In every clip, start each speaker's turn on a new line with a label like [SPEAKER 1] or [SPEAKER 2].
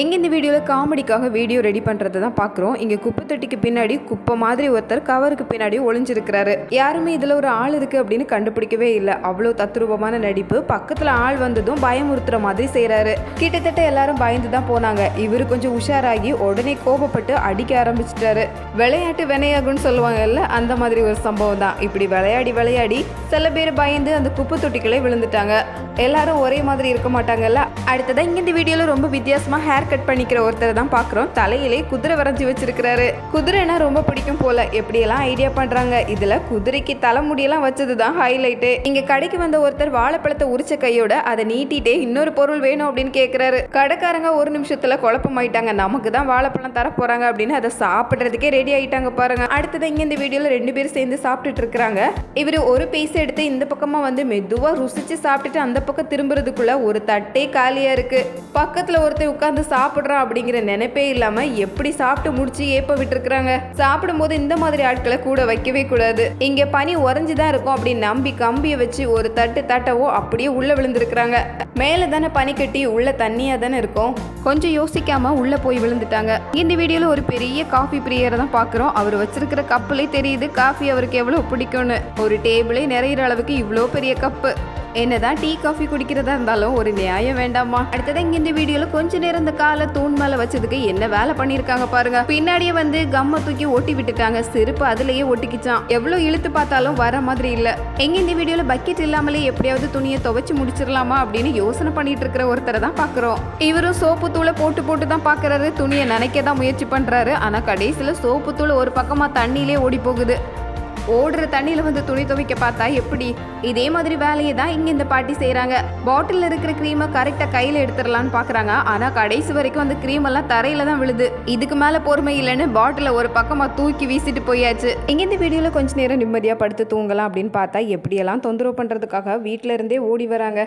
[SPEAKER 1] எங்கே இந்த வீடியோவில் காமெடிக்காக வீடியோ ரெடி பண்ணுறத தான் பார்க்குறோம் இங்கே குப்பை தொட்டிக்கு பின்னாடி குப்பை மாதிரி ஒருத்தர் கவருக்கு பின்னாடி ஒளிஞ்சிருக்கிறாரு. யாருமே இதில் ஒரு ஆள் இருக்குது அப்படின்னு கண்டுபிடிக்கவே இல்லை. அவ்வளோ தத்ரூபமான நடிப்பு. பக்கத்தில் ஆள் வந்ததும் பயமுறுத்துற மாதிரி செய்கிறாரு கிட்டத்தட்ட எல்லாரும் பயந்து தான் போனாங்க. இவர் கொஞ்சம் உஷாராகி உடனே கோபப்பட்டு அடிக்க ஆரம்பிச்சிட்டாரு. விளையாட்டு வினையாகும்னு சொல்லுவாங்கல்ல அந்த மாதிரி ஒரு சம்பவம் தான். இப்படி விளையாடி விளையாடி சில பேர் பயந்து அந்த குப்பை தொட்டிக்குள்ளே விழுந்துட்டாங்க. எல்லாரும் ஒரே மாதிரி இருக்க மாட்டாங்கல்ல. அடுத்ததான் இங்கே இந்த வீடியோவில் ரொம்ப வித்தியாசமாக ஹேர் கட் பண்ணிக்கிற ஒருத்தரை தான் பார்க்குறோம். தலையிலே குதிரை வரைஞ்சி வச்சிருக்கிறாரு. குதிரைனா ரொம்ப பிடிக்கும் போல. எப்படியெல்லாம் ஐடியா பண்றாங்க? இதுல குதிரைக்கு தலைமுடியெல்லாம் வச்சது தான் ஹைலைட்டு இங்க கடைக்கு வந்த ஒருத்தர் வாழைப்பழத்தை உரிச்ச கையோட அதை நீட்டிட்டே இன்னொரு பொருள் வேணும் அப்படின்னு கேட்குறாரு கடைக்காரங்க ஒரு நிமிஷத்துல குழப்பமாயிட்டாங்க. நமக்கு தான் வாழைப்பழம் தர போறாங்க அப்படின்னு அதை சாப்பிட்றதுக்கே ரெடி ஆயிட்டாங்க பாருங்க. அடுத்தது இங்க இந்த வீடியோல ரெண்டு பேரும் சேர்ந்து சாப்பிட்டுட்டு இருக்கிறாங்க. இவர் ஒரு பீஸ் எடுத்து இந்த பக்கமா வந்து மெதுவா ருசிச்சு சாப்பிட்டுட்டு அந்த பக்கம் திரும்புறதுக்குள்ள ஒரு தட்டே காலியா இருக்கு. பக்கத்துல ஒருத்தர் உட்கார்ந்து சாப்பிட்றான் அப்படிங்கிற நினைப்பே இல்லாம எப்படி சாப்பிட்டு முடிச்சு ஏப்ப விட்டுருக்காங்க சாப்பிடும்போது இந்த மாதிரி ஆட்களை கூட வைக்கவே கூடாது. இங்க பனி உறைஞ்சுதான் இருக்கும் அப்படின்னு நம்பி கம்பியை வச்சு ஒரு தட்டு தட்டவோ அப்படியே உள்ள விழுந்திருக்கிறாங்க. மேல தானே பனி கட்டி உள்ள தண்ணியா தானே இருக்கும். கொஞ்சம் யோசிக்காம உள்ள போய் விழுந்துட்டாங்க. இந்த வீடியோல ஒரு பெரிய காஃபி பிரியரை தான் பாக்குறோம். அவர் வச்சிருக்கிற கப்புலே தெரியுது. காஃபி அவருக்கு எவ்வளவு பிடிக்கும்னு. ஒரு டேபிளே நிறையிற அளவுக்கு இவ்வளோ பெரிய கப்பு. என்னதான் டீ காஃபி குடிக்கிறதா இருந்தாலும் ஒரு நியாயம் வேண்டாமா? அடுத்தது இங்க இந்த வீடியோல கொஞ்ச நேரம் இந்த காலை தூண் மேல வச்சதுக்கு என்ன வேலை பண்ணிருக்காங்க பாருங்க. பின்னாடியே வந்து கம்ம தூக்கி ஒட்டி விட்டுட்டாங்க. செருப்பு அதுலயே ஒட்டிக்கிச்சான் எவ்வளவு இழுத்து பார்த்தாலும் வர மாதிரி இல்ல. எங்க இந்த வீடியோல பக்கெட் இல்லாமலே எப்படியாவது துணியை துவைச்சு முடிச்சிடலாமா அப்படின்னு யோசனை பண்ணிட்டு இருக்கிற ஒருத்தரை தான் பாக்குறோம். இவரும் சோப்பு தூளை போட்டு போட்டு தான் பாக்குறாரு. துணியை நினைக்க தான் முயற்சி பண்றாரு. ஆனா கடைசியில சோப்பு தூள் ஒரு பக்கமா தண்ணியிலே ஓடி போகுது ஓடுற தண்ணியில் வந்து துணி துவைக்க பார்த்தா எப்படி? இதே மாதிரி வேலையை தான் இங்கே இந்த பாட்டி செய்கிறாங்க பாட்டிலில் இருக்கிற க்ரீமை கரெக்டாக கையில் எடுத்துடலான்னு பார்க்குறாங்க ஆனால் கடைசி வரைக்கும் அந்த க்ரீம் எல்லாம் தரையில தான் விழுது. இதுக்கு மேலே பொறுமை இல்லைன்னு பாட்டிலை ஒரு பக்கமாக தூக்கி வீசிட்டு போயாச்சு. இங்கே இந்த வீடியோவில் கொஞ்ச நேரம் நிம்மதியாக படுத்து தூங்கலாம் அப்படின்னு பார்த்தா எப்படியெல்லாம் தொந்தரவு பண்ணுறதுக்காக வீட்டில் இருந்தே ஓடி வராங்க.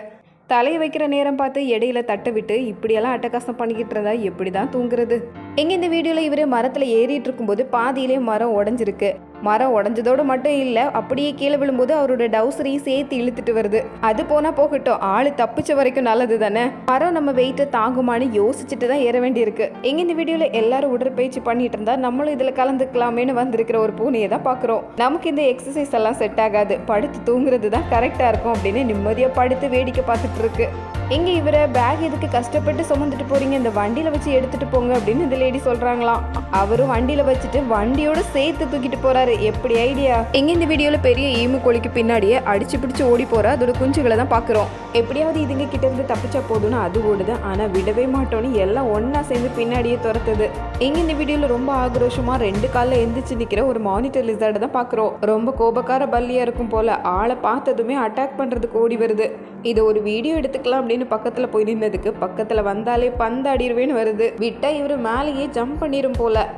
[SPEAKER 1] தலையை வைக்கிற நேரம் பார்த்து இடையில தட்ட விட்டு இப்படியெல்லாம் அட்டகாசம் பண்ணிக்கிட்டு இருந்தா எப்படி தான் தூங்குறது? எங்க இந்த வீடியோல இவரு மரத்துல ஏறிட்டு இருக்கும்போது பாதியிலே மரம் உடஞ்சிருக்கு. மரம் உடஞ்சதோடு மட்டும் இல்லை அப்படியே கீழே விழும்போது அவரோட டவுசரையும் சேர்த்து இழுத்துட்டு வருது. அது போனா போகட்டும் ஆள் தப்பிச்ச வரைக்கும் நல்லது தானே? மரம் நம்ம வெயிட்டை தாங்குமான்னு யோசிச்சுட்டு தான் ஏற வேண்டியிருக்கு. எங்க இந்த வீடியோல எல்லாரும் உடற்பயிற்சி பண்ணிட்டு இருந்தா நம்மளும் இதுல கலந்துக்கலாமேன்னு வந்திருக்கிற ஒரு பூனையை தான் பாக்குறோம். நமக்கு இந்த எக்ஸசைஸ் எல்லாம் செட் ஆகாது. படுத்து தூங்குறது தான் கரெக்டா இருக்கும் அப்படின்னு நிம்மதியா படுத்து வேடிக்கை பார்த்துட்டு இருக்கு. எங்கே இவரை பேக் எதுக்கு கஷ்டப்பட்டு சுமந்துட்டு போகிறீங்க இந்த வண்டியில் வச்சு எடுத்துகிட்டு போங்க அப்படின்னு இந்த லேடி சொல்கிறாங்களாம் அவரும் வண்டியில் வச்சுட்டு வண்டியோட சேர்த்து தூக்கிட்டு போகிறாரு எப்படி ஐடியா? எங்கே இந்த வீடியோவில் பெரிய ஈமு கோழிக்கு பின்னாடியே அடிச்சு பிடிச்சு ஓடி போகிற அதோட குஞ்சுகளை தான் பார்க்குறோம் எப்படியாவது இதுங்க கிட்ட இருந்து தப்பிச்சா போதும்னு அது ஓடுது. ஆனால் விடவே மாட்டோன்னு எல்லாம் ஒன்றா சேர்ந்து பின்னாடியே துரத்துது. எங்க இந்த வீடியோவில் ரொம்ப ஆக்ரோஷமாக ரெண்டு காலில் எந்திரிச்சு நிற்கிற ஒரு மானிட்டர் லிசார்டை தான் பார்க்குறோம் ரொம்ப கோபக்கார பல்லியாக இருக்கும் போல். ஆளை பார்த்ததுமே அட்டாக் பண்ணுறதுக்கு ஓடி வருது. இதை ஒரு வீடியோ எடுத்துக்கலாம் அப்படின்னு பக்கத்துல போய் நின்னதுக்கு பக்கத்துல வந்தாலே பந்து அடிருவேன்னு வருது. விட்டா இவரு மேலேயே ஜம்ப் பண்ணிரும் போல.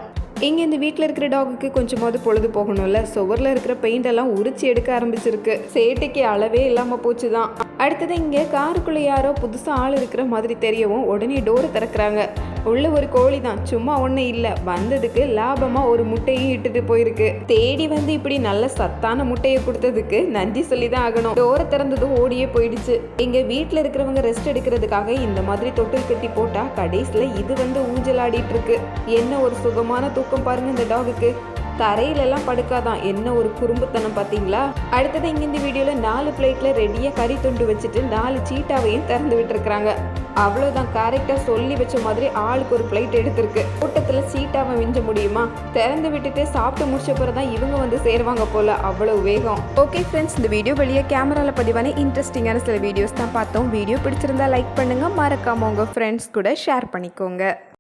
[SPEAKER 1] இங்கே இந்த வீட்டில் இருக்கிற டாகுக்கு கொஞ்சமாவது பொழுது போகணும்ல. சுவரில் இருக்கிற பெயிண்ட் எல்லாம் உரிச்சு எடுக்க ஆரம்பிச்சிருக்கு. சேட்டைக்கு அளவே இல்லாம போச்சு தான் அடுத்தது இங்கே காருக்குள்ளே யாரோ புதுசாக ஆள் இருக்கிற மாதிரி தெரியவும் உடனே டோரை திறக்கிறாங்க. உள்ள ஒரு கோழி தான் சும்மா ஒன்றும் இல்லை. வந்ததுக்கு லாபமாக ஒரு முட்டையும் இட்டுட்டு போயிருக்கு. தேடி வந்து இப்படி நல்ல சத்தான முட்டையை கொடுத்ததுக்கு நன்றி சொல்லி தான் ஆகணும் டோரை திறந்ததும் ஓடியே போயிடுச்சு. எங்கள் வீட்டில் இருக்கிறவங்க ரெஸ்ட் எடுக்கிறதுக்காக இந்த மாதிரி தொட்டில் கட்டி போட்டால் கடைசியில் இது வந்து ஊஞ்சலாடிட்டு இருக்கு. என்ன ஒரு சுகமான தூக்கம் பாருங்க இந்த டாகுக்கு தரையிலெல்லாம் படுக்காதான். என்ன ஒரு குறும்புத்தனம் பார்த்தீங்களா? அடுத்தது இங்கே இந்த வீடியோவில் நாலு பிளேட்டில் ரெடியாக கறி துண்டு வச்சுட்டு நாலு சீட்டாவையும் திறந்து விட்டுருக்குறாங்க. அவ்வளோதான் கரெக்டாக சொல்லி வச்ச மாதிரி ஆளுக்கு ஒரு பிளேட் எடுத்திருக்கு. கூட்டத்தில் சீட்டாவை மிஞ்ச முடியுமா? திறந்து விட்டுட்டு சாப்பிட்டு முடிச்ச பிறகுதான் இவங்க வந்து சேருவாங்க போல். அவ்வளோ வேகம். ஓகே ஃப்ரெண்ட்ஸ் இந்த வீடியோ வெளியே கேமராவில் பதிவான இன்ட்ரெஸ்டிங்கான சில வீடியோஸ் தான் பார்த்தோம். வீடியோ பிடிச்சிருந்தா லைக் பண்ணுங்கள் மறக்காம உங்கள் ஃப்ரெண்ட்ஸ் கூட ஷேர் பண்ணிக்கோங்க.